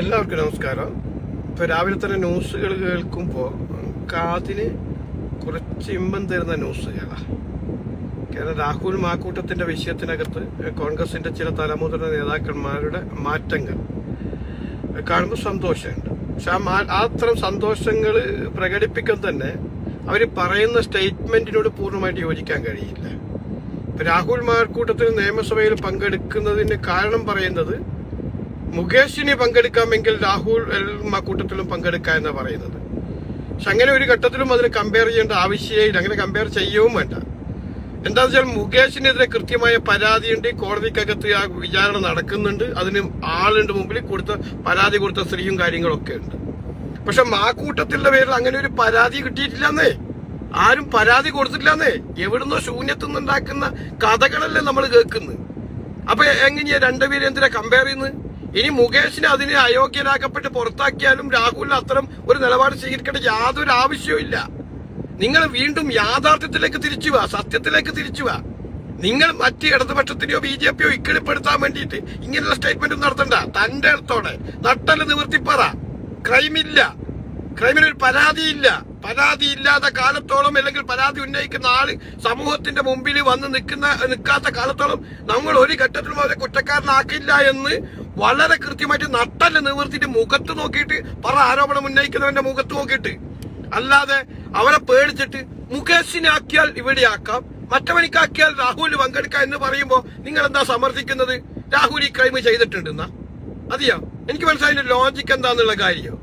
എല്ലാവർക്കും നമസ്കാരം. ഇപ്പൊ രാവിലെ തന്നെ ന്യൂസുകൾ കേൾക്കുമ്പോൾ കാതിന് കുറച്ച് ഇമ്പം തരുന്ന ന്യൂസുകളാണ് കാരണം രാഹുൽ മാക്കൂട്ടത്തിന്റെ വിഷയത്തിനകത്ത് കോൺഗ്രസിന്റെ ചില തലമുതിർന്ന നേതാക്കന്മാരുടെ മാറ്റങ്ങൾ. കാണുമ്പോൾ സന്തോഷമുണ്ട്. പക്ഷെ ആ സന്തോഷങ്ങൾ പ്രകടിപ്പിക്കാൻ തന്നെ അവർ പറയുന്ന സ്റ്റേറ്റ്മെന്റിനോട് പൂർണമായിട്ട് യോജിക്കാൻ കഴിയില്ല. രാഹുൽ മാർക്കൂട്ടത്തിൽ നിയമസഭയിൽ പങ്കെടുക്കുന്നതിന് കാരണം പറയുന്നത് മുകേഷിന് പങ്കെടുക്കാമെങ്കിൽ രാഹുൽ കൂട്ടത്തിലും പങ്കെടുക്കാം എന്ന് പറയുന്നത്. പക്ഷെ അങ്ങനെ ഒരു ഘട്ടത്തിലും അതിന് കമ്പയർ ചെയ്യേണ്ട ആവശ്യമേ ഇല്ല. അങ്ങനെ കമ്പയർ ചെയ്യവും വേണ്ട. എന്താണെന്ന് വെച്ചാൽ മുകേഷിനെതിരെ കൃത്യമായ പരാതിയുണ്ട്. കോടതിക്കകത്ത് ആ വിചാരണ നടക്കുന്നുണ്ട്. അതിന് ആളുണ്ട് മുമ്പിൽ കൊടുത്ത പരാതി കൊടുത്ത സ്ത്രീയും കാര്യങ്ങളൊക്കെ ഉണ്ട്. പക്ഷെ മാക്കൂട്ടത്തിന്റെ പേരിൽ അങ്ങനെ ഒരു പരാതി കിട്ടിയിട്ടില്ലെന്നേ ആരും പരാതി കൊടുത്തിട്ടില്ലെന്നേ എവിടുന്നോ ശൂന്യത്തുനിന്നുണ്ടാക്കുന്ന കഥകളല്ലേ നമ്മൾ കേൾക്കുന്നത്. അപ്പൊ എങ്ങനെയാ രണ്ടുപേരും എന്തിനാ കമ്പയർ ചെയ്യുന്നത്? ഇനി മുകേഷിനെ അതിനെ അയോഗ്യനാക്കപ്പെട്ട് പുറത്താക്കിയാലും രാഹുലിന് അത്തരം ഒരു നിലപാട് സ്വീകരിക്കേണ്ട യാതൊരു ആവശ്യവും നിങ്ങൾ വീണ്ടും യാഥാർത്ഥ്യത്തിലേക്ക് തിരിച്ചു വാ സത്യത്തിലേക്ക് തിരിച്ചു വാ. നിങ്ങൾ മറ്റ് ഇടതുപക്ഷത്തിനെയോ ബി ജെ പിയോ ഇക്കിളിപ്പെടുത്താൻ വേണ്ടിയിട്ട് ഇങ്ങനെയുള്ള സ്റ്റേറ്റ്മെന്റ് നടത്തണ്ട. തന്റെ അടുത്തോടെ. നട്ടൽ നിവർത്തിപ്പറ. ക്രൈമില്ല ക്രൈമിന് ഒരു പരാതിയില്ല പരാതി ഇല്ലാത്ത കാലത്തോളം അല്ലെങ്കിൽ പരാതി ഉന്നയിക്കുന്ന ആൾ സമൂഹത്തിന്റെ മുമ്പിൽ വന്ന് നിൽക്കുന്ന നിൽക്കാത്ത കാലത്തോളം നമ്മൾ ഒരു ഘട്ടത്തിലും അവരെ കുറ്റക്കാരനാക്കില്ല എന്ന് വളരെ കൃത്യമായിട്ട് നട്ടൽ നിവർത്തിയിട്ട് മുഖത്ത് നോക്കിയിട്ട് പറ ആരോപണം ഉന്നയിക്കുന്നവന്റെ മുഖത്ത് നോക്കിയിട്ട്. അല്ലാതെ അവരെ പേടിച്ചിട്ട് മുകേഷിനെ ആക്കിയാൽ ഇവിടെ ആക്കാം മറ്റവനിക്കാക്കിയാൽ രാഹുൽ പങ്കെടുക്കാം എന്ന് പറയുമ്പോ നിങ്ങൾ എന്താ സമർത്ഥിക്കുന്നത്? രാഹുൽ ഈ ക്രൈം ചെയ്തിട്ടുണ്ടെന്നാ? അതിയാ. എനിക്ക് മനസ്സിലായില്ല ലോജിക്ക് എന്താന്നുള്ള കാര്യം.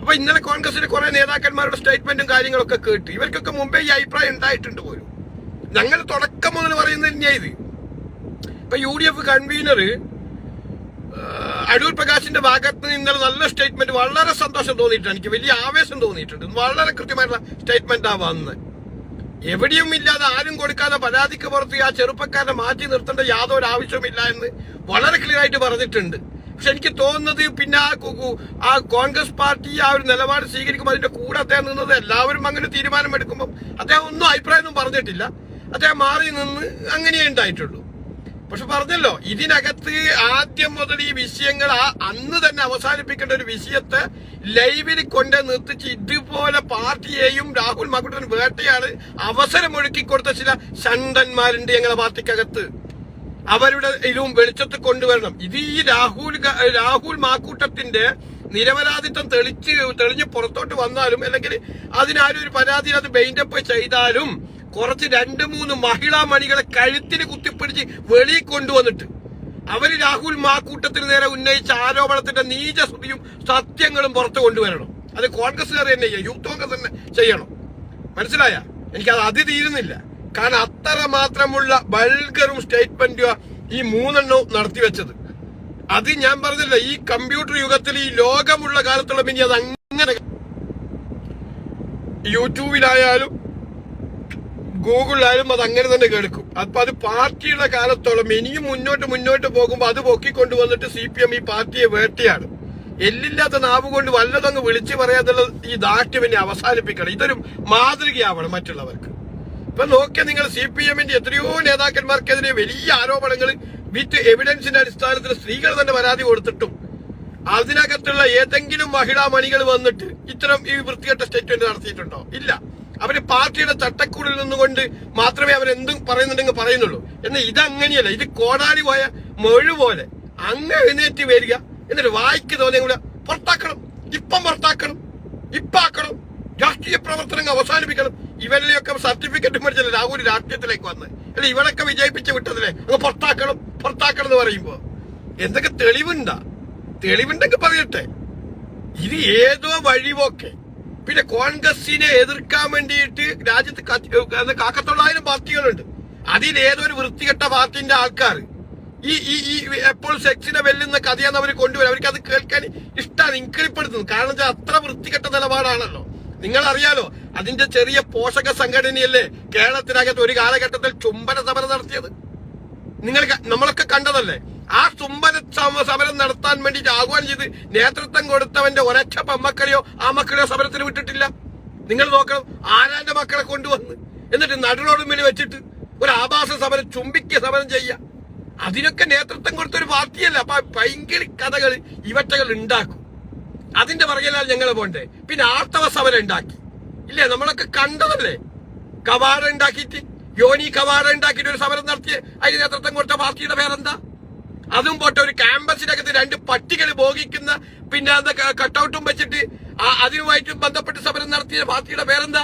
അപ്പൊ ഇന്നലെ കോൺഗ്രസിന്റെ കുറെ നേതാക്കന്മാരുടെ സ്റ്റേറ്റ്മെന്റും കാര്യങ്ങളൊക്കെ കേട്ട് ഇവർക്കൊക്കെ മുമ്പേ ഈ അഭിപ്രായം ഉണ്ടായിട്ടുണ്ട് പോലും. ഞങ്ങൾ തുടക്കം മുതൽ പറയുന്നത് തന്നെയാ ഇത്. ഇപ്പൊ U D F convenor Adoor പ്രകാശിന്റെ ഭാഗത്ത് നിന്നുള്ള നല്ല സ്റ്റേറ്റ്മെന്റ് വളരെ സന്തോഷം തോന്നിയിട്ടുണ്ട്. എനിക്ക് വലിയ ആവേശം തോന്നിയിട്ടുണ്ട്. വളരെ കൃത്യമായിട്ടുള്ള സ്റ്റേറ്റ്മെന്റ് ആ വന്നത് എവിടെയും ഇല്ലാതെ ആരും കൊടുക്കാതെ പരാതിക്ക് പുറത്ത് ആ ചെറുപ്പക്കാരനെ മാറ്റി നിർത്തേണ്ട യാതൊരു ആവശ്യവുമില്ല എന്ന് വളരെ ക്ലിയർ ആയിട്ട് പറഞ്ഞിട്ടുണ്ട്. പക്ഷെ എനിക്ക് തോന്നുന്നത് പിന്നെ ആ ആ കോൺഗ്രസ് പാർട്ടി ആ ഒരു നിലപാട് സ്വീകരിക്കുമ്പോൾ അതിന്റെ കൂടെ അദ്ദേഹം നിന്നത് എല്ലാവരും അങ്ങനെ തീരുമാനം എടുക്കുമ്പോൾ അദ്ദേഹം ഒന്നും അഭിപ്രായമൊന്നും പറഞ്ഞിട്ടില്ല. അദ്ദേഹം മാറി നിന്ന് അങ്ങനെ ഉണ്ടായിട്ടുള്ളൂ. പക്ഷെ പറഞ്ഞല്ലോ ഇതിനകത്ത് ആദ്യം മുതൽ ഈ വിഷയങ്ങൾ അന്ന് തന്നെ അവസാനിപ്പിക്കേണ്ട ഒരു വിഷയത്തെ ലൈവിൽ കൊണ്ട് നിർത്തിച്ച് ഇതുപോലെ പാർട്ടിയെയും രാഹുൽ മകുടൻ വേട്ടയാണ് അവസരം ഒരുക്കി കൊടുത്ത ചില ഷണ്ടന്മാരുണ്ട് ഞങ്ങളുടെ പാർട്ടിക്കകത്ത്. അവരുടെ ഇതും വെളിച്ചത്ത് കൊണ്ടുവരണം. ഇത് ഈ രാഹുൽ രാഹുൽ മാക്കൂട്ടത്തിന്റെ നിരപരാധിത്വം തെളിച്ച് തെളിഞ്ഞ് പുറത്തോട്ട് വന്നാലും അല്ലെങ്കിൽ അതിനാരും ഒരു പരാതി അത് ബെയിൻഡപ്പ് ചെയ്താലും കുറച്ച് രണ്ട് മൂന്ന് മഹിളാ മണികളെ കഴുത്തിന് കുത്തിപ്പിടിച്ച് വെളിയിൽ കൊണ്ടുവന്നിട്ട് അവർ രാഹുൽ മാക്കൂട്ടത്തിന് നേരെ ഉന്നയിച്ച ആരോപണത്തിന്റെ നീചസ്തുതിയും സത്യങ്ങളും പുറത്തു കൊണ്ടുവരണം. അത് കോൺഗ്രസ്സുകാർ തന്നെ യൂത്ത് കോൺഗ്രസ് തന്നെ ചെയ്യണം. മനസ്സിലായ? എനിക്കത് അതി തീരുന്നില്ല കാരണം അത്ര മാത്രമുള്ള ബൾഗറും സ്റ്റേറ്റ്മെന്റും ഈ മൂന്നെണ്ണവും നടത്തി വെച്ചത്. അത് ഞാൻ പറഞ്ഞില്ല ഈ കമ്പ്യൂട്ടർ യുഗത്തിൽ ഈ ലോകമുള്ള കാലത്തുള്ള ഇനി അത് അങ്ങനെ യൂട്യൂബിലായാലും ഗൂഗിളിലായാലും അത് അങ്ങനെ തന്നെ കേൾക്കും. അപ്പൊ അത് പാർട്ടിയുടെ കാലത്തോളം ഇനിയും മുന്നോട്ട് മുന്നോട്ട് പോകുമ്പോൾ അത് പൊക്കിക്കൊണ്ടുവന്നിട്ട് സി പി എം ഈ പാർട്ടിയെ വേട്ടയാണ്. എല്ലില്ലാത്ത നാവ് കൊണ്ട് വല്ലതങ്ങ് വിളിച്ചു പറയാതുള്ള ഈ ദാഠ്യം ഇനി അവസാനിപ്പിക്കണം. ഇതൊരു മാതൃകയാവണം മറ്റുള്ളവർക്ക്. ഇപ്പൊ നോക്കിയാൽ നിങ്ങൾ സി പി എമ്മിന്റെ എത്രയോ നേതാക്കന്മാർക്കെതിരെ വലിയ ആരോപണങ്ങൾ വിത്ത് എവിഡൻസിന്റെ അടിസ്ഥാനത്തിൽ സ്ത്രീകൾ തന്നെ പരാതി കൊടുത്തിട്ടും അതിനകത്തുള്ള ഏതെങ്കിലും മഹിളാ മണികൾ വന്നിട്ട് ഇത്തരം ഈ വൃത്തികെട്ട സ്റ്റേറ്റ്മെന്റ് നടത്തിയിട്ടുണ്ടോ? ഇല്ല. അവർ പാർട്ടിയുടെ ചട്ടക്കൂടിൽ നിന്നുകൊണ്ട് മാത്രമേ അവരെന്തും പറയുന്നുണ്ടെങ്കിൽ പറയുന്നുള്ളൂ. എന്നാൽ ഇതങ്ങനെയല്ല. ഇത് കോടാലി പോയ മൊഴു പോലെ അങ്ങ് എഴുന്നേറ്റ് വരിക എന്നിട്ട് വായിക്ക് തോന്നിയ കൂടെ പുറത്താക്കണം. ഇപ്പം പുറത്താക്കണം. ഇപ്പാക്കണം രാഷ്ട്രീയ പ്രവർത്തനങ്ങൾ അവസാനിപ്പിക്കണം. ഇവരിലെയൊക്കെ സർട്ടിഫിക്കറ്റ് മേടിച്ചല്ലേ രാഹുൽ രാഷ്ട്രീയത്തിലേക്ക് വന്ന്? അല്ല ഇവളൊക്കെ വിജയിപ്പിച്ച് വിട്ടതില്ലേ അങ്ങ് പുറത്താക്കണം പുറത്താക്കണം എന്ന് പറയുമ്പോ എന്തൊക്കെ തെളിവുണ്ടാ? തെളിവുണ്ടെങ്കിൽ പറയട്ടെ. ഇത് ഏതോ വഴിപോക്കെ പിന്നെ കോൺഗ്രസിനെ എതിർക്കാൻ വേണ്ടിയിട്ട് രാജ്യത്ത് കാക്കത്തൊള്ളായിരം പാർട്ടികളുണ്ട്. അതിൽ ഏതൊരു വൃത്തികെട്ട പാർട്ടിന്റെ ആൾക്കാർ? ഈ ഈ ഈ എപ്പോൾ സെക്സിനെ വെല്ലുന്ന കഥയാണ് അവർ കൊണ്ടുവരും. അവർക്ക് അത് കേൾക്കാൻ ഇഷ്ടമാണ് ഇൻക്രിപ്പെടുത്തുന്നത് കാരണം വെച്ചാൽ അത്ര വൃത്തികെട്ട നിലപാടാണല്ലോ. നിങ്ങൾ അറിയാലോ അതിന്റെ ചെറിയ പോഷക സംഘടനയല്ലേ കേരളത്തിനകത്ത് ഒരു കാലഘട്ടത്തിൽ ചുംബന സമരം നടത്തിയത്? നിങ്ങൾ നമ്മളൊക്കെ കണ്ടതല്ലേ? ആ സമ- സമരം നടത്താൻ വേണ്ടിയിട്ട് ആഹ്വാനം ചെയ്ത് നേതൃത്വം കൊടുത്തവന്റെ ഒരക്ഷ പെമ്മക്കളെയോ ആ മക്കളെയോ സമരത്തിന് വിട്ടിട്ടില്ല. നിങ്ങൾ നോക്കണം ആരാന്റെ മക്കളെ കൊണ്ടുവന്ന്? എന്നിട്ട് നടുറോടുമ്പിൽ വെച്ചിട്ട് ഒരു ആഭാസ സമരം ചുംബിക്ക സമരം ചെയ്യുക. അതിനൊക്കെ നേതൃത്വം കൊടുത്ത ഒരു പാർട്ടിയല്ല. അപ്പൊ ഭയങ്കര കഥകൾ ഇവറ്റകൾ ഉണ്ടാക്കും. അതിന്റെ പറയലാൽ ഞങ്ങൾ പോണ്ടേ. പിന്നെ ആർത്തവ സമരം ഉണ്ടാക്കി. ഇല്ലേ? നമ്മളൊക്കെ കണ്ടതല്ലേ? കവാട ഉണ്ടാക്കിയിട്ട് യോനി കവാട ഉണ്ടാക്കിയിട്ട് ഒരു സമരം നടത്തി അതിന് നേതൃത്വം കൊടുത്ത പാർട്ടിയുടെ പേരെന്താ? അതും പോട്ടെ ഒരു ക്യാമ്പസിനകത്ത് രണ്ട് പട്ടികൾ ഭോഗിക്കുന്ന പിന്നെ അത് കട്ടൗട്ടും വെച്ചിട്ട് അതിനുമായിട്ട് ബന്ധപ്പെട്ട് സമരം നടത്തിയ പാർട്ടിയുടെ പേരെന്താ?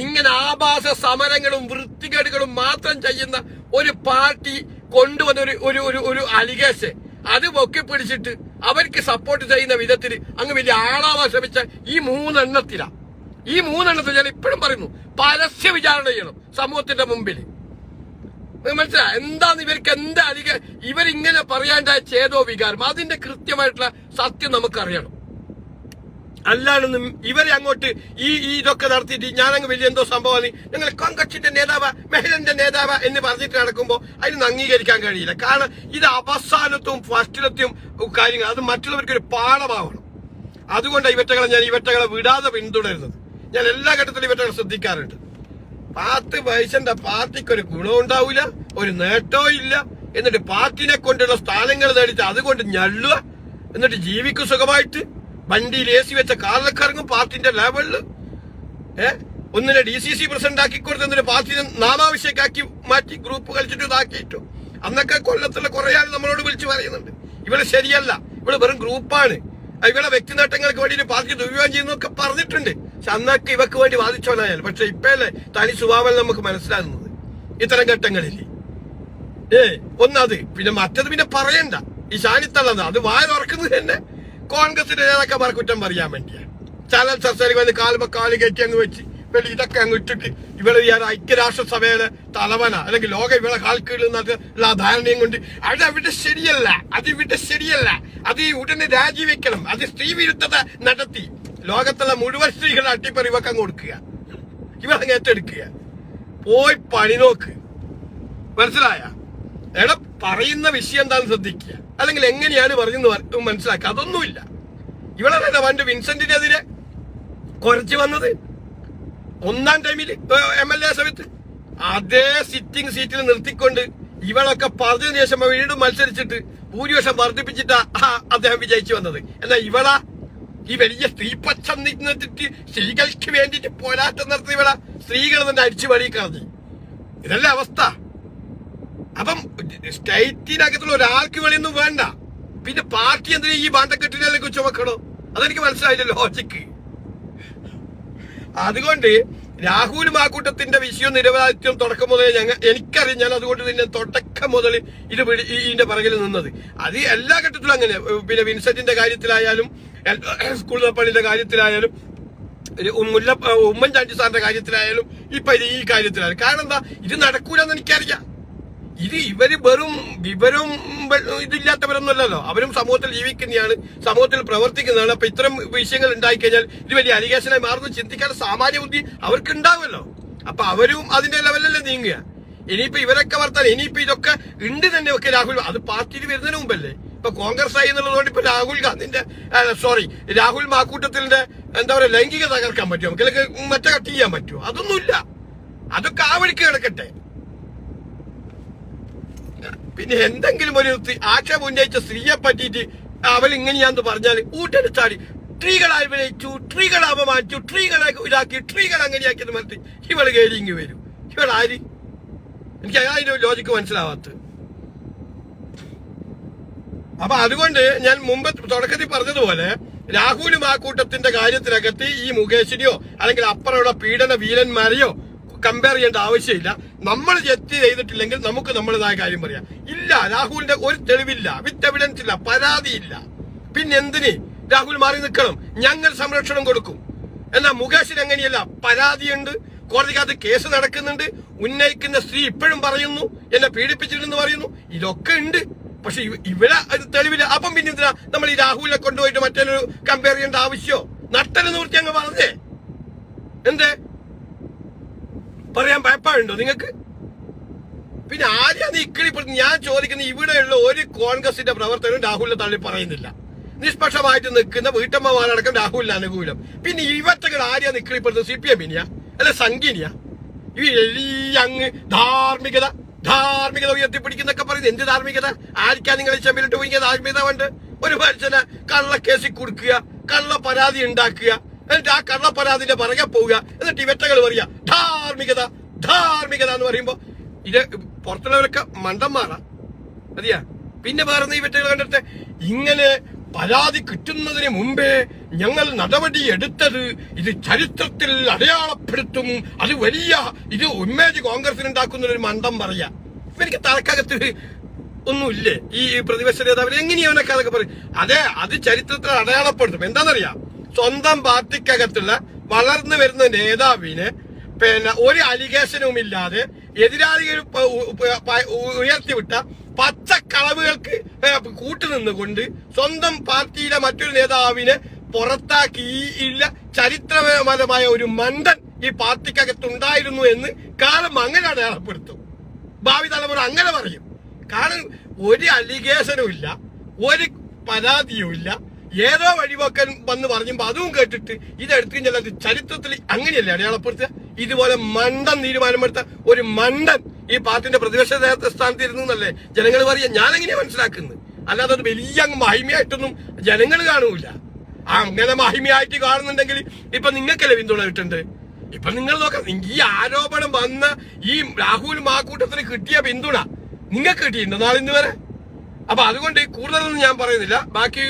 ഇങ്ങനെ ആഭാസ സമരങ്ങളും വൃത്തികേടുകളും മാത്രം ചെയ്യുന്ന ഒരു പാർട്ടി കൊണ്ടുവന്ന ഒരു ഒരു ഒരു ഒരു അത് പൊക്കി പിടിച്ചിട്ട് അവർക്ക് സപ്പോർട്ട് ചെയ്യുന്ന വിധത്തിൽ അങ്ങ് വലിയ ആളാവാൻ ശ്രമിച്ച ഈ മൂന്നെണ്ണത്തിലാ. ഈ മൂന്നെണ്ണത്തിൽ ഞാൻ ഇപ്പോഴും പറയുന്നു പരസ്യ വിചാരണ ചെയ്യണം സമൂഹത്തിന്റെ മുമ്പിൽ മനസ്സിലായി എന്താന്ന് ഇവർക്ക് എന്താ അധികം? ഇവരിങ്ങനെ പറയാണ്ടായ ചേതോ വികാരം. അതിന്റെ കൃത്യമായിട്ടുള്ള സത്യം നമുക്കറിയണം. അല്ലാണ്ട് ഇവരെ അങ്ങോട്ട് ഈ ഈ ഇതൊക്കെ നടത്തിയിട്ട് ഞാനങ്ങ് വലിയ എന്തോ സംഭവമാണ് ഞങ്ങൾ കോൺഗ്രസിന്റെ നേതാവ് മെഹലന്റെ നേതാവ് എന്ന് പറഞ്ഞിട്ട് നടക്കുമ്പോൾ അതിന് അംഗീകരിക്കാൻ കഴിയില്ല. കാരണം ഇത് അവസാനത്തും ഫസ്റ്റിലത്തെയും കാര്യങ്ങൾ അത് മറ്റുള്ളവർക്ക് ഒരു പാഠമാവണം. അതുകൊണ്ടാണ് ഇവറ്റകളെ ഞാൻ ഇവറ്റകളെ വിടാതെ പിന്തുടരുന്നത്. ഞാൻ എല്ലാ ഘട്ടത്തിലും ഇവറ്റകളെ ശ്രദ്ധിക്കാറുണ്ട്. പാത്ത് വയസ്സിന്റെ പാർട്ടിക്ക് ഒരു ഗുണം ഉണ്ടാവില്ല ഒരു നേട്ടവും ഇല്ല. എന്നിട്ട് പാർട്ടിനെ കൊണ്ടുള്ള സ്ഥാനങ്ങൾ നേടിച്ച് അതുകൊണ്ട് ഞള്ളുക. എന്നിട്ട് ജീവിക്കും സുഖമായിട്ട്. വണ്ടിയിൽ എ സി വെച്ച കാറിലൊക്കെ ഇറങ്ങും പാർട്ടിന്റെ ലെവലിൽ ഏ? ഒന്നിനെ ഡി സി സി പ്രസിഡന്റ് ആക്കി കൊടുത്ത് എന്നിട്ട് പാർട്ടിനെ നാമാവശ്യക്കാക്കി മാറ്റി ഗ്രൂപ്പ് കളിച്ചിട്ട് ഇതാക്കിയിട്ടു. അന്നൊക്കെ കൊല്ലത്തുള്ള കുറെ ആൾ നമ്മളോട് വിളിച്ചു പറയുന്നുണ്ട്. ഇവിടെ ശരിയല്ല. ഇവിടെ വെറും ഗ്രൂപ്പാണ് ഇവിടെ വ്യക്തി നേട്ടങ്ങൾക്ക് വേണ്ടി പാർട്ടി ദുര്യോഗം ചെയ്യുന്നൊക്കെ പറഞ്ഞിട്ടുണ്ട്. പക്ഷെ അന്നൊക്കെ ഇവക്ക് വേണ്ടി വാദിച്ചോനായാൽ പക്ഷെ ഇപ്പല്ലേ തനി സ്വഭാവം നമുക്ക് മനസ്സിലാകുന്നത്. ഇത്തരം ഘട്ടങ്ങളിൽ. ഏ ഒന്നത്. പിന്നെ മറ്റത് പിന്നെ പറയണ്ട. ഈ ശാനിത്തള്ളത് അത് വായ തുറക്കുന്നത് തന്നെ കോൺഗ്രസിന്റെ നേതാക്കന്മാർ കുറ്റം പറയാൻ വേണ്ടിയാ. ചാനൽ ചർച്ചയിൽ വന്ന് കാലുമ കാൽ കയറ്റി അങ്ങ് വെച്ച് ഇവൾ ഇതൊക്കെ അങ്ങ് ഇട്ടിട്ട് ഇവൾ ഞാൻ ഐക്യരാഷ്ട്രസഭയിലെ തലവന. അല്ലെങ്കിൽ ലോക ഇവളെ കാൽക്കീഴിൽ നിന്നുള്ള ധാരണയും കൊണ്ട് അത് അവിടെ ശരിയല്ല. അത് ഇവിടെ ശരിയല്ല. അത് ഉടനെ രാജിവെക്കണം. അത് സ്ത്രീ വിരുദ്ധത നടത്തി. ലോകത്തുള്ള മുഴുവൻ സ്ത്രീകളെ അട്ടിപ്പറി വെക്കാൻ കൊടുക്കുക. ഇവളങ്ങ് ഏറ്റെടുക്കുക. പോയി പണി നോക്ക്. മനസ്സിലായ? എടാ പറയുന്ന വിഷയം എന്താണെന്ന് ശ്രദ്ധിക്കുക. അല്ലെങ്കിൽ എങ്ങനെയാണ് പറഞ്ഞെന്ന് മനസ്സിലാക്കുക. അതൊന്നുമില്ല. ഇവിടെ തന്നെ പണ്ട് വിൻസെന്റിനെതിരെ കുറച്ച് വന്നത്? ഒന്നാം ടൈമിൽ എം എൽ എ സമയത്ത്. അതേ സിറ്റിംഗ് സീറ്റിൽ നിർത്തിക്കൊണ്ട് ഇവളൊക്കെ പറഞ്ഞതിന് ശേഷം വീണ്ടും മത്സരിച്ചിട്ട് ഭൂരിപക്ഷം വർദ്ധിപ്പിച്ചിട്ടാ അദ്ദേഹം വിജയിച്ചു വന്നത്. എന്നാൽ ഇവളാ ഈ വലിയ സ്ത്രീപക്ഷം നിന്നിട്ട് സ്ത്രീകൾക്ക് വേണ്ടിയിട്ട് പോരാട്ടം നടത്തി ഇവള സ്ത്രീകൾ തന്നെ അടിച്ചു വഴി കളഞ്ഞു. ഇതല്ല അവസ്ഥ. അപ്പം സ്റ്റേറ്റിനകത്തുള്ള ഒരാൾക്ക് വെളിയൊന്നും വേണ്ട. പിന്നെ പാർട്ടി എന്തിനാ ഈ ബാണ്ടക്കെട്ടിലേക്ക് ചുമക്കണോ അതെനിക്ക് മനസ്സിലായില്ല ലോജിക്ക് അതുകൊണ്ട് രാഹുൽ മാക്കൂട്ടത്തിന്റെ വിഷയവും നിരപരാധിത്വം തുടക്കം മുതൽ ഞങ്ങൾ എനിക്കറിയാം ഞാൻ അതുകൊണ്ട് തന്നെ തുടക്കം മുതൽ ഇത് ഇതിന്റെ പിറകിൽ നിന്നത്. അത് എല്ലാ ഘട്ടത്തിലും അങ്ങനെ. പിന്നെ വിൻസെന്റിന്റെ കാര്യത്തിലായാലും സ്കൂൾ പള്ളിയുടെ കാര്യത്തിലായാലും മുല്ല ഉമ്മൻചാണ്ടി സാറിന്റെ കാര്യത്തിലായാലും ഇപ്പൊ ഇത് ഈ കാര്യത്തിലായാലും. കാരണം എന്താ? ഇത് നടക്കൂലെന്ന് എനിക്കറിയാം. ഇത് ഇവർ വെറും വിവരവും ഇതില്ലാത്തവരൊന്നുമല്ലല്ലോ. അവരും സമൂഹത്തിൽ ജീവിക്കുന്നതാണ് സമൂഹത്തിൽ പ്രവർത്തിക്കുന്നതാണ്. അപ്പൊ ഇത്തരം വിഷയങ്ങൾ ഉണ്ടായിക്കഴിഞ്ഞാൽ ഇത് വലിയ അലിഗേഷനായി മാറുന്ന. ചിന്തിക്കാൻ സാമാന്യ ബുദ്ധി അവർക്ക് ഉണ്ടാവുമല്ലോ അപ്പൊ അവരും അതിന്റെ ലെവലല്ലേ നീങ്ങുക. ഇനിയിപ്പോ ഇവരൊക്കെ വർത്താൻ ഇനിയിപ്പോ ഇതൊക്കെ ഉണ്ട് തന്നെ ഒക്കെ രാഹുൽ. അത് പാർട്ടിയിൽ വരുന്നതിന് മുമ്പല്ലേ? ഇപ്പൊ കോൺഗ്രസ് ആയി എന്നുള്ളതുകൊണ്ട് ഇപ്പൊ രാഹുൽ ഗാന്ധിന്റെ സോറി രാഹുൽ മാക്കൂട്ടത്തിന്റെ എന്താ പറയുക ലൈംഗിക തകർക്കാൻ പറ്റുമോ? നമുക്ക് മറ്റേ കട്ട് ചെയ്യാൻ പറ്റുമോ? അതൊന്നുമില്ല. അതൊക്കെ ആ വഴിക്ക് കിടക്കട്ടെ. പിന്നെ എന്തെങ്കിലും ഒരു ആക്ഷേപം ഉന്നയിച്ച സ്ത്രീയെ പറ്റിയിട്ട് അവൾ ഇങ്ങനെയാന്ന് പറഞ്ഞാൽ ഊട്ടെടുത്താടി സ്ത്രീകളെ അഭിനയിച്ചു സ്ത്രീകളെ അപമാനിച്ചു സ്ത്രീകളെ ഇതാക്കി സ്ത്രീകൾ അങ്ങനെയാക്കിയത് മറിച്ച് ഇവൾ ഇങ്ങ് വരും. ഇവൾ ആര് എനിക്ക് അതിന്റെ ലോജിക്ക് മനസ്സിലാവാത്തത്. അപ്പൊ അതുകൊണ്ട് ഞാൻ മുമ്പ് തുടക്കത്തിൽ പറഞ്ഞതുപോലെ രാഹുലും ആ കൂട്ടത്തിന്റെ കാര്യത്തിനകത്ത് ഈ മുകേഷിനെയോ അല്ലെങ്കിൽ അപ്പുറമുള്ള പീഡന വീരന്മാരെയോ കമ്പയർ ചെയ്യേണ്ട ആവശ്യമില്ല. നമ്മൾ ജപ്തി ചെയ്തിട്ടില്ലെങ്കിൽ നമുക്ക് നമ്മളിതായ കാര്യം പറയാം. ഇല്ല രാഹുലിന്റെ ഒരു തെളിവില്ല. വിത്ത് എവിഡൻസ് ഇല്ല പരാതിയില്ല. പിന്നെ എന്തിന്? രാഹുൽ മാറി നിൽക്കണം. ഞങ്ങൾ സംരക്ഷണം കൊടുക്കും. എന്നാൽ മുകേഷിന് എങ്ങനെയല്ല? പരാതിയുണ്ട്. കോടതിക്കകത്ത് കേസ് നടക്കുന്നുണ്ട്. ഉന്നയിക്കുന്ന സ്ത്രീ ഇപ്പോഴും പറയുന്നു. എന്നെ പീഡിപ്പിച്ചിട്ടുണ്ടെന്ന് പറയുന്നു. ഇതൊക്കെ ഉണ്ട്. പക്ഷെ ഇവരെ തെളിവില്ല. അപ്പം പിന്നെ എന്തിനാ? നമ്മൾ ഈ രാഹുലിനെ കൊണ്ടുപോയിട്ട് മറ്റൊരു കമ്പയർ ചെയ്യേണ്ട ആവശ്യമോ നട്ടൽ നിവൃത്തി അങ്ങ് പറഞ്ഞേ. എന്തേ? പറയാൻ ഭയപ്പാടുണ്ടോ നിങ്ങൾക്ക് പിന്നെ ആരെയാണ് ഇക്കിളി ഞാൻ ചോദിക്കുന്നത് ഇവിടെയുള്ള ഒരു കോൺഗ്രസിന്റെ പ്രവർത്തകരും രാഹുലിനെ തള്ളി പറയുന്നില്ല. നിഷ്പക്ഷമായിട്ട് നിൽക്കുന്ന വീട്ടമ്മമാരടക്കം രാഹുലിന് അനുകൂലം. പിന്നെ ഇവറ്റകൾ ആരെയാണ് ഇക്കിളിപ്പെടുത്തുന്നത് സി പി എമ്മിനിയാ അല്ലെ സംഘിനിയാ ഈ അങ്ങ് ധാർമ്മികത. ധാർമ്മികത ഉയർത്തിപ്പിടിക്കുന്നൊക്കെ പറയുന്നത് എന്ത് ധാർമ്മികത? ആർക്കാ നിങ്ങൾ ചെമ്പിലിട്ട് പോയി ധാർമ്മികത കൊണ്ട്. ഒരു മനുഷ്യനെ കള്ളക്കേസിൽ കൊടുക്കുക കള്ള പരാതി ഉണ്ടാക്കുക എന്നിട്ട് ആ കള്ള പരാതിന്റെ പറകെ പോവുക എന്നിട്ട് ഇവറ്റകൾ പറയുക. ധാർമ്മികത ധാർമ്മികത എന്ന് പറയുമ്പോ ഇത് പുറത്തുള്ളവരൊക്കെ മണ്ടന്മാറാ മതിയാ പിന്നെ വേറെ ഇവറ്റകൾ കണ്ടിട്ട് ഇങ്ങനെ പരാതി കിട്ടുന്നതിന് മുമ്പേ ഞങ്ങൾ നടപടി എടുത്തത് ഇത് ചരിത്രത്തിൽ അടയാളപ്പെടുത്തും. അത് വലിയ ഇത് ഉന്മേജ് കോൺഗ്രസിന് ഉണ്ടാക്കുന്ന ഒരു മന്ദം പറയാ. എനിക്ക് തലക്കകത്ത് ഒന്നുമില്ലേ? ഈ പ്രതിപക്ഷ നേതാവിന് എങ്ങനെയാവനൊക്കെ അതൊക്കെ പറയും? അതെ അത് ചരിത്രത്തിൽ അടയാളപ്പെടുത്തും. എന്താണെന്നറിയാം? സ്വന്തം പാർട്ടിക്കകത്തുള്ള വളർന്നു വരുന്ന നേതാവിന് പിന്നെ ഒരു അലിഗേഷനും ഇല്ലാതെ എതിരാളികൾ ഉയർത്തിവിട്ട പച്ചക്കളവുകൾക്ക് കളവുകൾക്ക് കൂട്ടുനിന്നുകൊണ്ട് സ്വന്തം പാർട്ടിയിലെ മറ്റൊരു നേതാവിനെ പുറത്താക്കി ഈ ഇല്ല ചരിത്രപരമായ ഒരു മണ്ടൻ ഈ പാർട്ടിക്കകത്തുണ്ടായിരുന്നു എന്ന് കാലം അങ്ങനെ അടയാളപ്പെടുത്തും. ഭാവി തലമുറ അങ്ങനെ പറയും. കാരണം ഒരു അലിഗേഷനും ഇല്ല ഒരു പരാതിയും ഇല്ല. ഏതോ വഴിവെക്കൻ വന്ന് പറഞ്ഞപ്പോ അതും കേട്ടിട്ട് ഇതെടുത്തു അത് ചരിത്രത്തിൽ അങ്ങനെയല്ലേ അടയാളപ്പെടുത്തുക? ഇതുപോലെ മണ്ടൻ തീരുമാനമെടുത്ത ഒരു മണ്ടൻ ഈ പാർട്ടിന്റെ പ്രതിപക്ഷ സ്ഥാനത്ത് ഇരുന്നു എന്നല്ലേ ജനങ്ങൾ പറയാ ഞാൻ എങ്ങനെയാ മനസ്സിലാക്കുന്നത്? അല്ലാതെ അത് വലിയ അങ്ങ് മഹിമയായിട്ടൊന്നും ജനങ്ങൾ കാണൂല. അങ്ങനെ മഹിമയായിട്ട് കാണുന്നുണ്ടെങ്കിൽ ഇപ്പൊ നിങ്ങൾക്കല്ലേ പിന്തുണ കിട്ടുന്നുണ്ട് ഇപ്പൊ നിങ്ങൾ നോക്കാം ഈ ആരോപണം വന്ന ഈ രാഹുൽ മാക്കൂട്ടത്തിന് കിട്ടിയ പിന്തുണ നിങ്ങൾക്ക് കിട്ടിയിട്ടുണ്ടോ നാളെ ഇന്ന് വരെ? അപ്പൊ അതുകൊണ്ട് കൂടുതലൊന്നും ഞാൻ പറയുന്നില്ല. ബാക്കി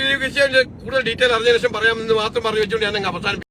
കൂടുതൽ ഡീറ്റെയിൽ അറിഞ്ഞ ശേഷം പറയാമെന്ന് മാത്രം പറഞ്ഞു വെച്ചുകൊണ്ട് ഞാൻ അവസാനിപ്പിക്കും അവസാനം